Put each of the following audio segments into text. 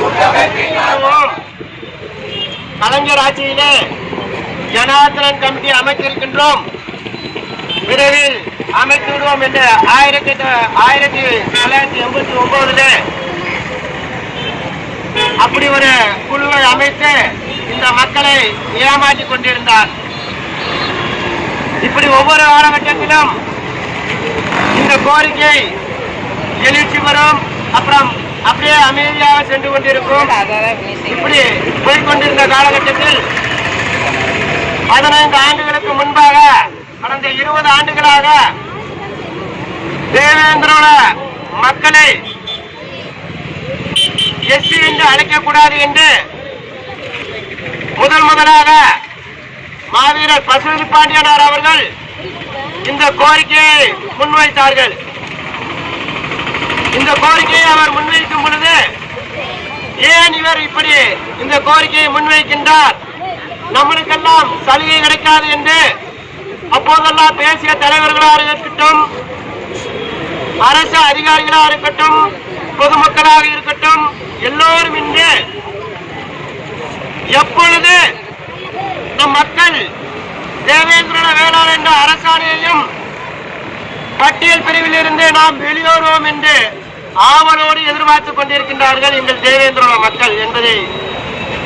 கூட்டமைப்பின் ஆர்ப்பாட்டம் கலைஞர் ஆட்சியிலே ஜனார்தனன் கமிட்டி அமைத்திருக்கின்றோம். விரைவில் அமைத்து விடுவோம் என்று ஆயிரத்தி ஆயிரத்தி தொள்ளாயிரத்தி எண்பத்தி ஒன்பதுல அப்படி ஒரு குழுவை அமைத்து இந்த மக்களை ஏமாற்றி கொண்டிருந்தார். இப்படி ஒவ்வொரு காலகட்டத்திலும் இந்த கோரிக்கை எழுச்சி வரும். அப்புறம் அப்படியே அமைதியாக சென்று கொண்டிருக்கும் இப்படி போய்கொண்டிருந்த காலகட்டத்தில் பதினைந்து ஆண்டுகளுக்கு முன்பாக கடந்த இருபது ஆண்டுகளாக தேவேந்திரோட மக்களை எஸ்சி என்று அழைக்கக்கூடாது என்று முதல் முதலாக மாவீரர் பசுபதி பாண்டியனார் அவர்கள் இந்த கோரிக்கையை முன்வைத்தார்கள். இந்த கோரிக்கையை அவர் முன்வைக்கும் பொழுது ஏன் இவர் இப்படி இந்த கோரிக்கையை முன்வைக்கின்றார்? நம்மளுக்கெல்லாம் சலுகை கிடைக்காது என்று அப்போதெல்லாம் பேசிய தலைவர்களாக இருக்கட்டும் அரசு அதிகாரிகளாக இருக்கட்டும் பொதுமக்களாக இருக்கட்டும் எல்லோரும் இன்று எப்பொழுது நம் மக்கள் தேவேந்திரன வேளாண் என்ற அரசாணையையும் பட்டியல் பிரிவில் இருந்து நாம் வெளியேறுவோம் என்று ஆவலோடு எதிர்பார்த்துக் கொண்டிருக்கின்றார்கள் எங்கள் தேவேந்திர மக்கள் என்பதை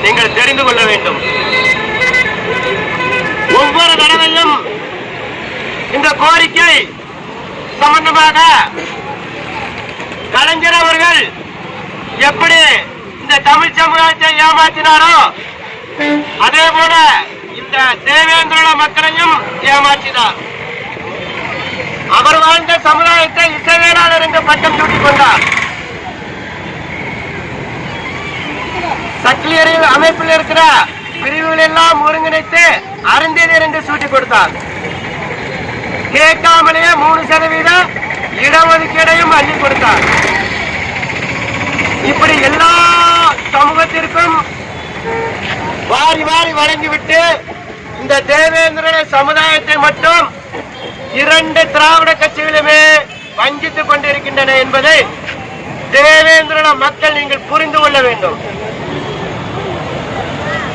நீங்கள் தெரிந்து கொள்ள வேண்டும். ஒவ்வொரு தடவையும் இந்த கோரிக்கை சம்பந்தமாக கலைஞர் அவர்கள் எப்படி இந்த தமிழ் சமுதாயத்தை ஏமாற்றினாரோ அதே போல இந்த தேவேந்திர மக்களையும் ஏமாற்றினார். அவர் வாழ்ந்த சமுதாயத்தை இசைவேளாளர் என்று பட்டம் சூட்டிக் கொண்டார் சக்கிலியரில் அமைப்பில் இருக்கிற பிரிவுகள் எல்லாம் ஒருங்கிணைத்து அருந்ததியர் என்று சூட்டிக் கொடுத்தார் கேட்காமலேயே மூணு சதவீதம் இடஒதுக்கீடையும் அள்ளி கொடுத்தார். இப்படி எல்லா சமூகத்திற்கும் வாரி வாரி வழங்கிவிட்டு இந்த தேவேந்திர சமுதாயத்தை மட்டும் இரண்டு திராவிட கட்சிகளுமே வஞ்சித்துக் கொண்டிருக்கின்றன என்பதை தேவேந்திரன மக்கள் நீங்கள் புரிந்து கொள்ள வேண்டும்.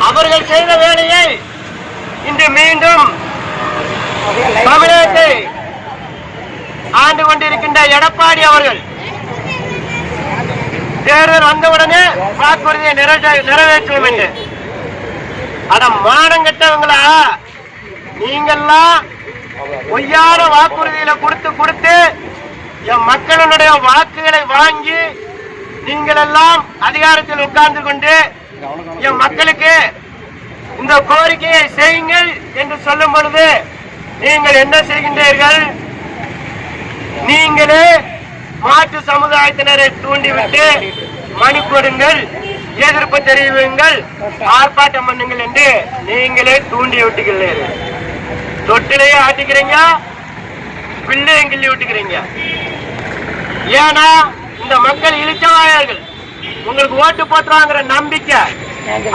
அவர்கள் செய்த வேலையை இன்று மீண்டும் தமிழகத்தை ஆண்டு கொண்டிருக்கின்ற எடப்பாடி அவர்கள் தேர்தல் வந்தவுடனே வாக்குறுதியை நிறைவேற்றுவோம் என்று. அட மானம் கட்டவங்களா? நீங்கள்லாம் பொய்யான வாக்குறுதியில கொடுத்து கொடுத்து என் மக்களினுடைய வாக்குகளை வாங்கி நீங்கள் எல்லாம் அதிகாரத்தில் உட்கார்ந்து கொண்டு என் மக்களுக்கு இந்த கோரிக்கையை செய்யுங்கள் என்று சொல்லும் பொழுது நீங்கள் என்ன செய்கின்றீர்கள்? நீங்களே மாற்று சமுதாயத்தினரை தூண்டிவிட்டு மணி கொடுங்கள் எதிர்ப்பு தெரிவிங்கள் ஆர்ப்பாட்டம் பண்ணுங்கள் என்று நீங்களே தூண்டி விட்டுகிறீர்கள் தொட்டிலையே ஆட்டிக்கிறீங்க பிள்ளையும் கிள்ளி விட்டுக்கிறீங்க. ஏன்னா இந்த மக்கள் இழிச்சவாயர்கள். உங்களுக்கு ஓட்டு போட்டுருவாங்கிற நம்பிக்கை.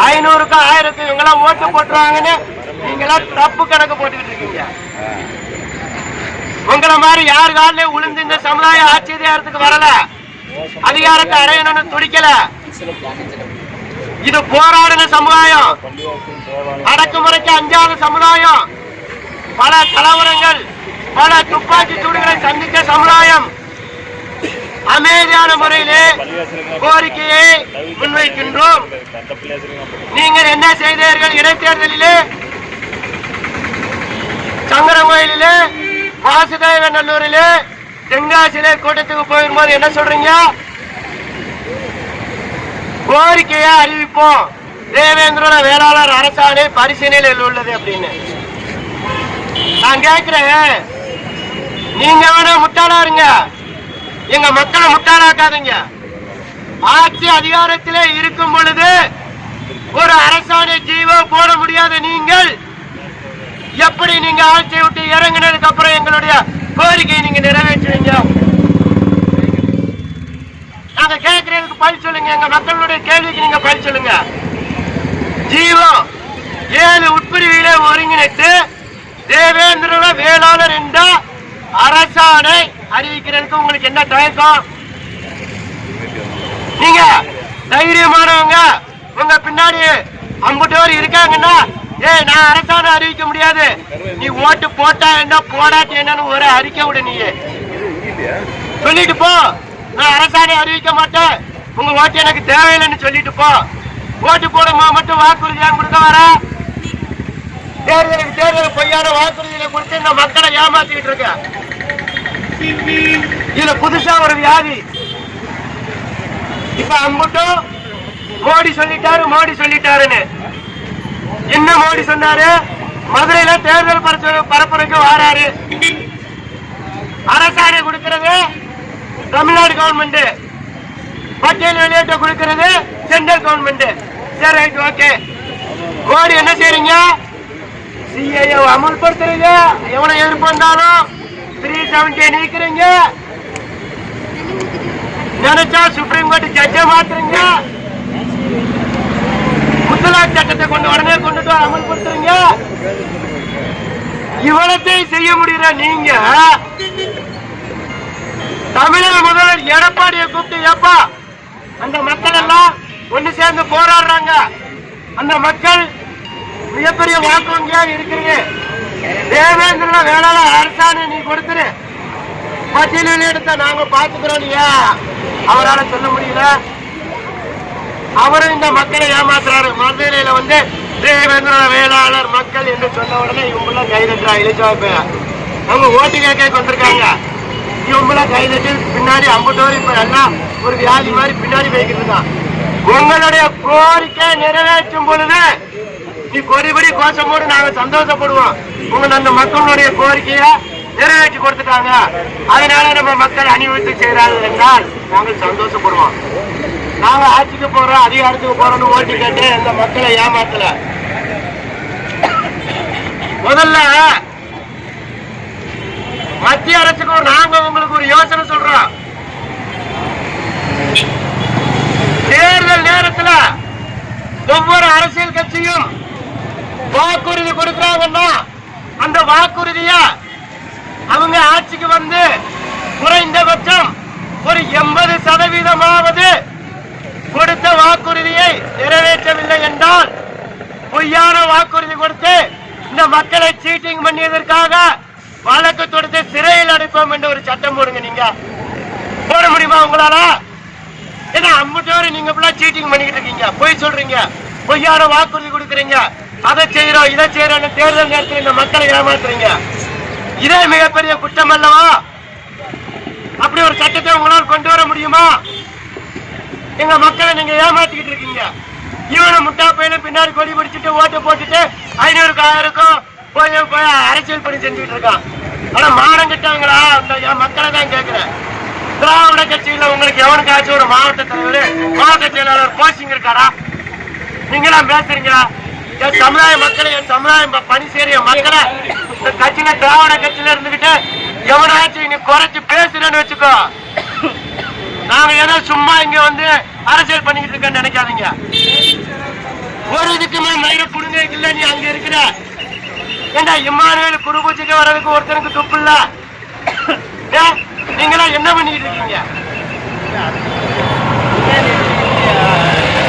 ஐநூறுக்கு ஆயிரத்து இவங்கெல்லாம் ஓட்டு போட்டுருவாங்கன்னு நீங்களாம் தப்பு கணக்கு போட்டுக்கிட்டு இருக்கீங்க. உங்களை மாதிரி யார் காலில் உளுந்து இந்த சமுதாய ஆட்சி அதிகாரத்துக்கு வரல. அதிகாரத்தை அடையணும்னு துடிக்கல. இது போராடின சமுதாயம். அடக்குமுறைக்கு அஞ்சாத சமுதாயம். பல கலவரங்கள் பல துப்பாக்கி சூடுகளை சந்தித்த சமுதாயம் அமைதியான முறையிலே கோரிக்கையை முன்வைக்கின்றோம். நீங்கள் என்ன செய்தீர்கள்? இடைத்தேர்தலிலே சங்கரங்கோயிலிலே வாசுதேவ நல்லூரிலே தென்காசியிலே கூட்டத்துக்கு போயிருக்கும்போது என்ன சொல்றீங்க? கோரிக்கையை அறிவிப்போம். தேவேந்திரோட வேளாளர் அரசாணை பரிசீலனையில் உள்ளது அப்படின்னு. நான் கேட்கிறேன். நீங்க வேணா முட்டாளா இருங்க. எங்க மக்களை முட்டாளாக்காதீங்க ஆட்சி அதிகாரத்திலே இருக்கும் பொழுது ஒரு அரசாணை ஜீவோ போட முடியாத நீங்கள் எப்படி நீங்க ஆட்சியை விட்டு இறங்கினதுக்கு அப்புறம் எங்களுடைய கோரிக்கையை நீங்க நிறைவேற்றுவீங்க? பதில் சொல்லுங்க. எங்க மக்களுடைய கேள்விக்கு நீங்க பதில் சொல்லுங்க. ஜீவம் ஏழு உட்பிரிவுகளை ஒருங்கிணைத்து தேவேந்திரன வேளாளர் என்ற அரசாணை அறிவிக்கிறதுக்கு உங்களுக்கு என்ன தயக்கம்? நீங்க தைரியமானவங்க. உங்க பின்னாடி அம்புட்டோர் இருக்காங்கன்னா ஏய் நான் அரசாணை அறிவிக்க முடியாது. நீ ஓட்டு போட்டா என்ன போடாட்டி என்னன்னு ஒரு அறிக்கை விட நீ சொல்லிட்டு போ. நான் அரசாணை அறிவிக்க மாட்டேன். உங்க ஓட்டு எனக்கு தேவையில்லைன்னு சொல்லிட்டு போ. ஓட்டு போடுமா மட்டும் வாக்குறுதி ஏன் கொடுக்க வரேன் தேர்தலுக்கு தேர்தல் பொய்யான வாக்குறுதிகளை கொடுத்து இந்த மக்களை ஏமாத்திட்டு இருக்க. இதுல புதுசா ஒரு வியாதி. இப்ப அம்புட்டும் மோடி சொல்லிட்டாரு மோடி சொல்லிட்டாருன்னு. என்ன மோடி சொன்னாரு? மதுரையில தேர்தல் பரப்பு- பரப்புரைக்கு வாராரு. அரசாணை கொடுக்கிறது தமிழ்நாடு கவர்மெண்ட் பட்டியல் வெளியேற்ற கொடுக்கிறது சென்ட்ரல் கவர்மெண்ட் சரி ரைட் ஓகே மோடி என்ன செய்றீங்க? சிஏ அமல்படுத்துறீங்க. எவ்வளவு எதிர்ப்பு வந்தாலும் த்ரீ செவன்டி நீக்கிறீங்க. நினைச்சா சுப்ரீம் கோர்ட் ஜட்ஜ மாத்துறீங்க. முத்தலாக் சட்டத்தை கொண்டு உடனே கொண்டுட்டு அமல்படுத்துறீங்க. இவ்வளத்தையும் செய்ய முடியுற நீங்க தமிழக முதல்வர் எடப்பாடியை கூப்பிட்டு ஏப்பா அந்த மக்கள் எல்லாம் ஒண்ணு சேர்ந்து போராடுறாங்க. அந்த மக்கள் மிகப்பெரிய வாக்கு வங்கியாக இருக்கிறீங்க. தேவேந்திர வேளாளர் அரசாணை நீ கொடுத்துரு. பட்டியலில் எடுத்த நாங்க பாத்துக்கிறோம் இல்லையா அவரால சொல்ல முடியல. அவரும் இந்த மக்களை ஏமாத்துறாரு. மதுரையில வந்து தேவேந்திர வேளாளர் மக்கள் என்று சொன்ன உடனே இவங்களாம் கைதட்டுறா இளைச்சாப்ப அவங்க ஓட்டு கேட்க வந்திருக்காங்க. இவங்கள கைதட்டி பின்னாடி ஐம்பத்தோரு இப்ப எல்லாம் ஒரு வியாதி மாதிரி பின்னாடி போய்கிட்டு தான் உங்களுடைய கோரிக்கை நிறைவேற்றும் பொழுது நீ கொடிபடி கோஷமோடு நாங்க சந்தோஷப்படுவோம். உங்க அந்த மக்களுடைய கோரிக்கையை நிறைவேற்றி கொடுத்துட்டாங்க. அதனால நம்ம மக்கள் அணிவித்து செய்கிறார்கள் என்றால் நாங்கள் சந்தோஷப்படுவோம். நாங்க ஆட்சிக்கு போறோம் அதிகாரத்துக்கு போறோம்னு ஓட்டு கேட்டு இந்த மக்களை ஏமாத்தல. முதல்ல மத்திய அரசுக்கு நாங்க உங்களுக்கு ஒரு யோசனை சொல்றோம் தேர்தல் நேரத்துல ஒவ்வொரு அரசியல் கட்சியும் வாக்குறுதி கொடுக்கறாங்கன்னா அந்த வாக்குறுதிய அவங்க ஆட்சிக்கு வந்து குறைந்தபட்சம் ஒரு எண்பது சதவீதமாவது கொடுத்த வாக்குறுதியை நிறைவேற்றவில்லை என்றால் பொய்யான வாக்குறுதி கொடுத்து இந்த மக்களை சீட்டிங் பண்ணியதற்காக வழக்கு தொடுத்து சிறையில் அடைப்போம் என்று ஒரு சட்டம் போடுங்க நீங்க. போட முடியுமா உங்களால? ஏன்னா அம்பட்டோரு நீங்க சீட்டிங் பண்ணிக்கிட்டு இருக்கீங்க. பொய் சொல்றீங்க. பொய்யான வாக்குறுதி கொடுக்குறீங்க. அதை செய்யறோம் இதை செய்யறோம் தேர்தல் நேரத்தில் இந்த மக்களை ஏமாத்துறீங்க. இதே மிகப்பெரிய குற்றம் அல்லவா? அப்படி ஒரு சட்டத்தை உங்களால் கொண்டு வர முடியுமா? எங்க மக்களை நீங்க ஏமாத்திக்கிட்டு இருக்கீங்க. இவன முட்டா பையனும் பின்னாடி கொடி பிடிச்சிட்டு ஓட்டு போட்டுட்டு ஐநூறுக்கு ஆயிரம் போய் போய் அரசியல் பணி செஞ்சுட்டு இருக்கான். ஆனா மானம் கிட்டாங்களா அந்த என் மக்களை தான் கேட்கிறேன் திராவிட கட்சியில உங்களுக்கு எவனுக்காச்சும் ஒரு மாவட்ட தலைவர். மாவட்ட செயலாளர் போஸ்டிங் இருக்காரா? நீங்களாம் பேசுறீங்களா? என் சமுதாய மக்களை என் சமுதாயம் பணி செய்யற மக்களை இந்த கட்சியில திராவிட கட்சியில இருந்துகிட்டு எவனாச்சும் நீ குறைச்சு பேசுறேன்னு வச்சுக்கோ. நாங்க ஏதோ சும்மா இங்க வந்து அரசியல் பண்ணிக்கிட்டு இருக்கேன்னு நினைக்காதீங்க. ஒரு இதுக்குமே மயிர புடுங்க இல்ல நீ அங்க இருக்கிற. ஏண்டா இம்மானுவேல் குரு பூஜைக்கு வர்றதுக்கு ஒருத்தனுக்கு துப்பு இல்ல? ஏன்? நீங்களாம் என்ன பண்ணிக்கிட்டு இருக்கீங்க?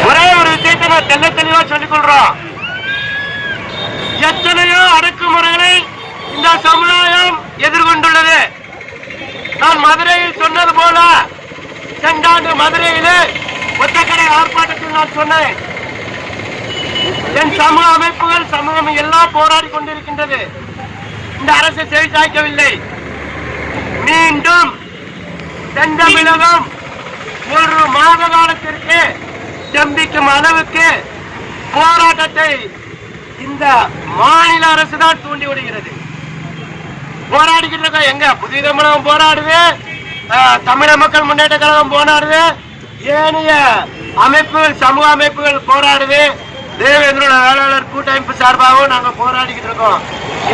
ஒரே ஒரு விஷயத்தை நான் தெல்ல தெளிவா சொல்லிக் கொள்றோம். எத்தனையோ அடக்குமுறைகளை இந்த சமுதாயம் எதிர்கொண்டுள்ளது. நான் மதுரையில் சொன்னது போல சென்றாண்டு மதுரையிலே ஒத்தக்கடை ஆர்ப்பாட்டத்தில் நான் சொன்னேன். என் சமூக அமைப்புகள் சமூகம் எல்லாம் போராடி கொண்டிருக்கின்றது. இந்த அரசு செவிசாய்க்கவில்லை மீண்டும் தென்தமிழகம் ஒரு மாத காலத்திற்கு ஸ்தம்பிக்கும் அளவுக்கு போராட்டத்தை இந்த மாநில அரசு தான் தூண்டி விடுகிறது. போராடிக்கிட்டு இருக்கோம் எங்க? புதிய தமிழகம் போராடுது. தமிழக மக்கள் முன்னேற்ற கழகம் போராடுது. ஏனைய அமைப்புகள் சமூக அமைப்புகள் போராடுது. தேவேந்திரோட வேளாளர் கூட்டமைப்பு சார்பாகவும் நாங்க போராடிக்கிட்டு இருக்கோம்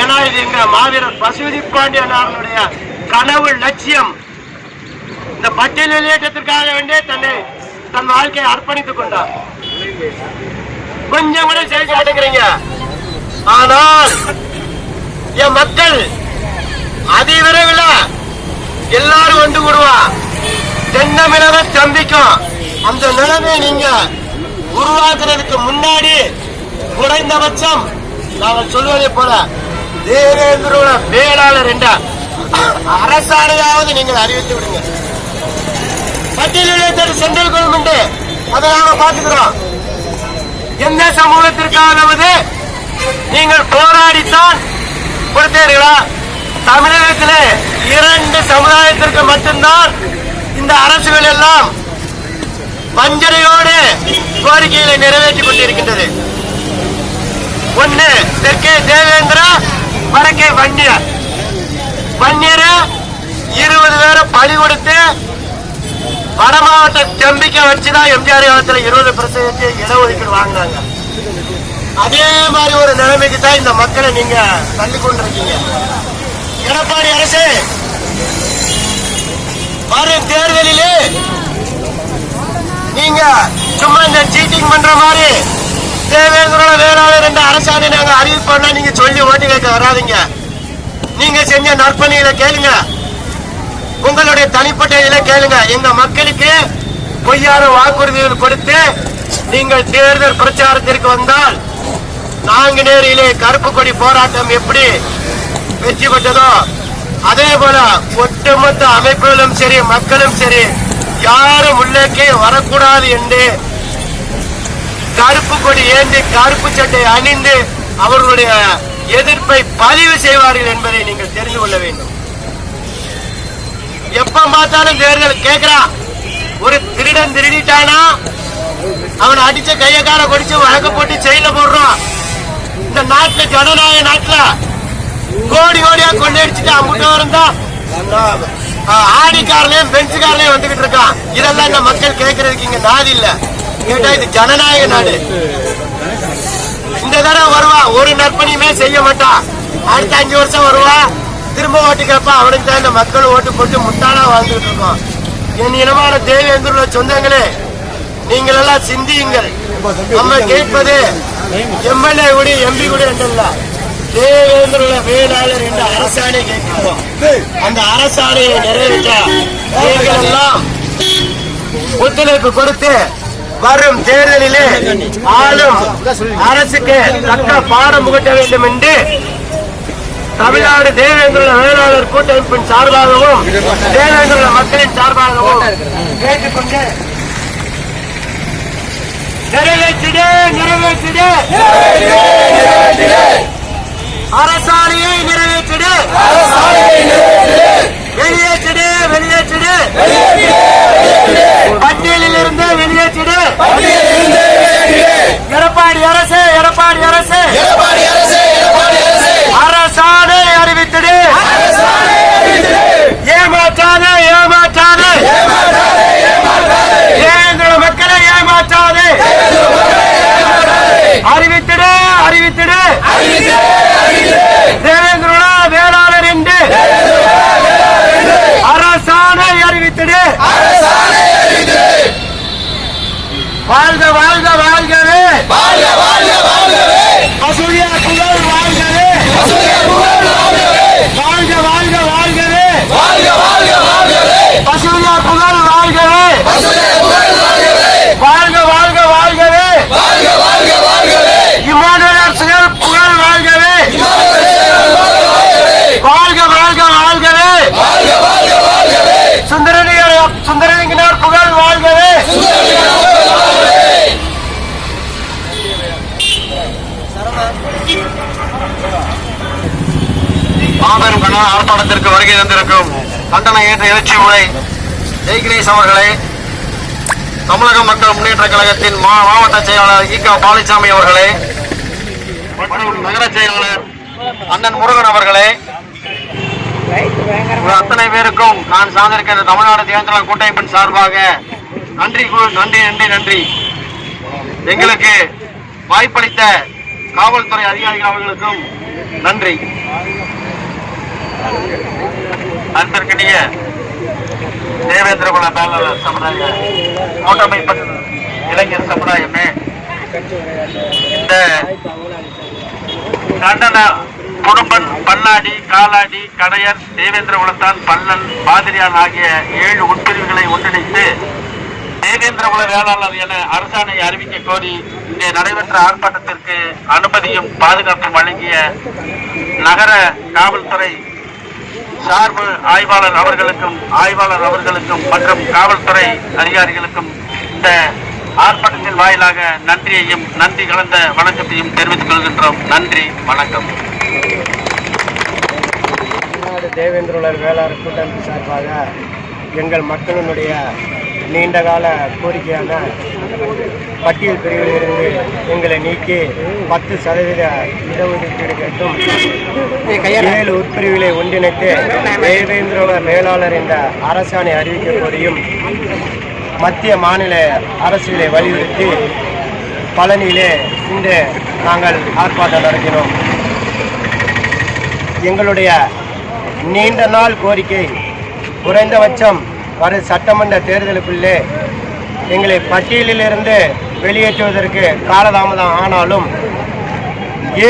ஏன்னா இது எங்க மாவீரர் பசுபதி பாண்டியனாருடைய கனவு லட்சியம். இந்த பட்டியல் வெளியேற்றத்திற்காக வேண்டிய தன்னை தன் வாழ்க்கையை அர்ப்பணித்துக் கொண்டார். கொஞ்சம் கூட சேர்க்க மாட்டேங்கிறீங்க ஆனால் என் மக்கள் அதிவிரைவில் எல்லாரும் வந்து கூடுவா. தென்னமிழக சந்திக்கும். அந்த நிலைமை நீங்க உருவாக்குறதுக்கு முன்னாடி குறைந்தபட்சம் நாங்கள் சொல்வதை போல தேவேந்திரோட வேளாளர் என்ற அரசாணையாவது நீங்கள் அறிவித்து விடுங்க. பட்டியலிடத்தில் சென்ட்ரல் கவர்மெண்ட் அதை நாங்கள் பார்த்துக்கிறோம். எந்த சமூகத்திற்காவது நீங்கள் போராடித்தான் கொடுத்தீர்களா? தமிழகத்திலே இரண்டு சமுதாயத்திற்கு மட்டும்தான் இந்த அரசுகள் எல்லாம் வஞ்சனையோடு கோரிக்கைகளை நிறைவேற்றிக் கொண்டிருக்கின்றது. ஒண்ணு தெற்கே தேவேந்திரா வடக்கே வன்னியர். வன்னியர் இருபது பேரை பழி கொடுத்து வட மாவட்ட செம்பிக்க வச்சுதான் எம்ஜிஆர் காலத்தில் இருபது பிரசவத்தை இடஒதுக்கீடு வாங்கினாங்க. அதே மாதிரி ஒரு நிலைமைக்கு தான் இந்த மக்களை நீங்க தள்ளி கொண்டிருக்கீங்க. எடப்பாடி அரசு வரும் தேர்தலிலே நீங்க சும்மா இந்த சீட்டிங் பண்ற மாதிரி தேவேந்திரோட வேளாளர் என்ற அரசாணை நாங்க அறிவிப்போம்னா நீங்க சொல்லி ஓட்டு கேட்க வராதீங்க. நீங்க செஞ்ச நற்பணிகளை கேளுங்க. உங்களுடைய தனிப்பட்ட இதை கேளுங்க. எங்க மக்களுக்கு பொய்யான வாக்குறுதிகள் கொடுத்து நீங்கள் தேர்தல் பிரச்சாரத்திற்கு வந்தால் நாங்குநேரியிலே கருப்பு கொடி போராட்டம் எப்படி வெற்றி பெற்றதோ அதே போல ஒட்டுமொத்த அமைப்புகளும் சரி மக்களும் சரி யாரும் உள்ளேக்கே வரக்கூடாது என்று கருப்பு கொடி ஏந்தி கருப்பு சட்டை அணிந்து அவர்களுடைய எதிர்ப்பை பதிவு செய்வார்கள் என்பதை நீங்கள் தெரிந்து கொள்ள வேண்டும். எப்ப பார்த்தாலும் தேர்தல் கேட்கிறான் ஒரு திருடன் திருடிட்டானா? அவனை அடிச்ச கையக்கார கால கொடிச்சு வழக்கு போட்டு செயல போடுறான். இந்த நாட்டுல ஜனநாயக நாட்டுல கோடி கோடியா கொள்ளடிச்சுட்டு அம்பிட்டு இருந்தா ஆடிக்காரலையும் பெஞ்சுக்காரலையும் வந்துகிட்டு இருக்கான். இதெல்லாம் இந்த மக்கள் கேட்கறதுக்கு இங்க நாதி இல்ல. கேட்டா இது ஜனநாயக நாடு. இந்த தடவை வருவா ஒரு நற்பணியுமே செய்ய மாட்டான் அடுத்த அஞ்சு வருஷம் வருவா. திரும்ப ஓட்டு கேட்பா அவனுக்கு தான் இந்த மக்கள் ஓட்டு போட்டு முட்டாளா வாழ்ந்துட்டு இருக்கோம். என் இனமான தேவேந்திர சொந்தங்களே நீங்கள் எல்லாம் சிந்தியுங்கள். நம்ம கேட்பது எம்எல்ஏ கூட எம்பி கூட என்றல்ல தேவேந்திர வேளாளர் என்ற அரசாணை கேட்கிறோம். அந்த அரசாணையை நிறைவேற்ற நீங்கள் எல்லாம் ஒத்துழைப்பு கொடுத்து வரும் தேர்தலிலே ஆளும் அரசுக்கு தக்க பாடம் புகட்ட வேண்டும் என்று தமிழ்நாடு தேவேந்திர வேளாளர் கூட்டமைப்பின் சார்பாகவும் தேவேந்திர மக்களின் சார்பாகவும் கேட்டுக்கொண்டு நிறைவேற்றிடு நிறைவேற்றிடு. அரசாணையை நிறைவேற்றிடு. வெளியேற்றிடு வெளியேற்றிடு. பட்டியலில் இருந்து வெளியேற்றிடு. எடப்பாடி அரசு எடப்பாடி அரசு. அரசாணை அறிவித்திடு. দেবে விழா ஆர்ப்பாட்டத்திற்கு வருகை தந்திருக்கும் கண்டன ஏற்ற எழுச்சி உரை. ஜெய்கிரேஷ் அவர்களே தமிழக மக்கள் முன்னேற்ற கழகத்தின் மா- மாவட்ட செயலாளர் ஈ க. பாலிசாமி அவர்களே மற்றும் நகர செயலாளர் அண்ணன் முருகன் அவர்களே அத்தனை பேருக்கும் நான் சார்ந்திருக்கிற தமிழ்நாடு தேர்தல் கூட்டமைப்பின் சார்பாக நன்றி நன்றி நன்றி நன்றி. எங்களுக்கு வாய்ப்பளித்த காவல்துறை அதிகாரிகள் அவர்களுக்கும் நன்றி. அன்பிற்கினிய தேவேந்திர குல தேவேந்திரகுல மேலாளர் சமுதாய கூட்டமைப்பு இளைஞர் சமுதாயமே. இந்த கண்டன குடும்பன் பல்லாடி காலாடி கடையர் தேவேந்திர குலத்தான் பல்லன் பாதிரியான் ஆகிய ஏழு உட்பிரிவுகளை ஒன்றிணைத்து தேவேந்திர குல வேளாளர் என அரசாணை அறிவிக்க கோரி இங்கே நடைபெற்ற ஆர்ப்பாட்டத்திற்கு அனுமதியும் பாதுகாப்பும் வழங்கிய நகர காவல்துறை சார்பு ஆய்வாளர் அவர்களுக்கும் ஆய்வாளர் அவர்களுக்கும் மற்றும் காவல்துறை அதிகாரிகளுக்கும் இந்த ஆர்ப்பாட்டத்தின் வாயிலாக நன்றியையும் நன்றி கலந்த வணக்கத்தையும் தெரிவித்துக் கொள்கின்றோம். நன்றி வணக்கம். தமிழ்நாடு தேவேந்திரலர் வேளாண் கூட்டமைப்பு சார்பாக எங்கள் மக்களினுடைய நீண்டகால கோரிக்கையான பட்டியல் பிரிவிலிருந்து எங்களை நீக்கி பத்து சதவீத இடஒதுக்கீடு கேட்டும். ஏழு உட்பிரிவுகளை ஒன்றிணைத்து தேவேந்திரோல மேலாளர் என்ற அரசாணை அறிவிக்க கோரியும் மத்திய மாநில அரசுகளை வலியுறுத்தி பழனியிலே இன்று நாங்கள் ஆர்ப்பாட்டம் நடத்தினோம். எங்களுடைய நீண்ட நாள் கோரிக்கை குறைந்தபட்சம் வரும் சட்டமன்ற தேர்தலுக்குள்ளே எங்களை பட்டியலிலிருந்து வெளியேற்றுவதற்கு காலதாமதம் ஆனாலும்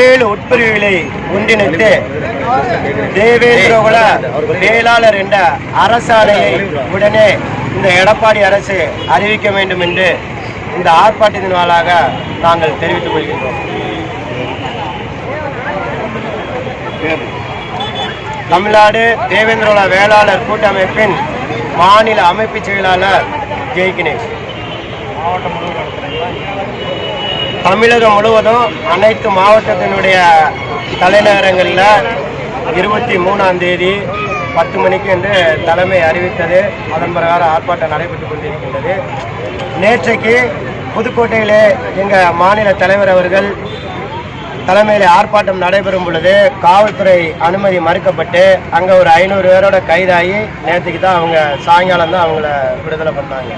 ஏழு உட்பிரிவுகளை ஒன்றிணைத்து தேவேந்திரகுல வேளாளர் என்ற அரசாணையை உடனே இந்த எடப்பாடி அரசு அறிவிக்க வேண்டும் என்று இந்த ஆர்ப்பாட்டத்தின் வாழாக நாங்கள் தெரிவித்துக் கொள்கின்றோம். தமிழ்நாடு தேவேந்திரகுல வேளாளர் கூட்டமைப்பின் மாநில அமைப்பு செயலாளர் ஜெய் கணேஷ். தமிழகம் முழுவதும் அனைத்து மாவட்டத்தினுடைய தலைநகரங்களில் இருபத்தி மூணாம் தேதி பத்து மணிக்கு என்று தலைமை அறிவித்தது. அதன் பிரகாரம் ஆர்ப்பாட்டம் நடைபெற்று கொண்டிருக்கின்றது. நேற்றைக்கு புதுக்கோட்டையிலே எங்கள் மாநில தலைவர் அவர்கள் தலைமையில் ஆர்ப்பாட்டம் நடைபெறும் பொழுது காவல்துறை அனுமதி மறுக்கப்பட்டு அங்கே ஒரு ஐநூறு பேரோட கைதாகி நேற்றுக்கு தான் அவங்க சாயங்காலம் தான் அவங்கள விடுதலை பண்ணாங்க.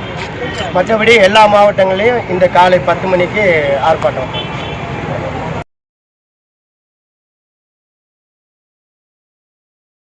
மற்றபடி எல்லா மாவட்டங்களையும் இந்த காலை பத்து மணிக்கு ஆர்ப்பாட்டம்.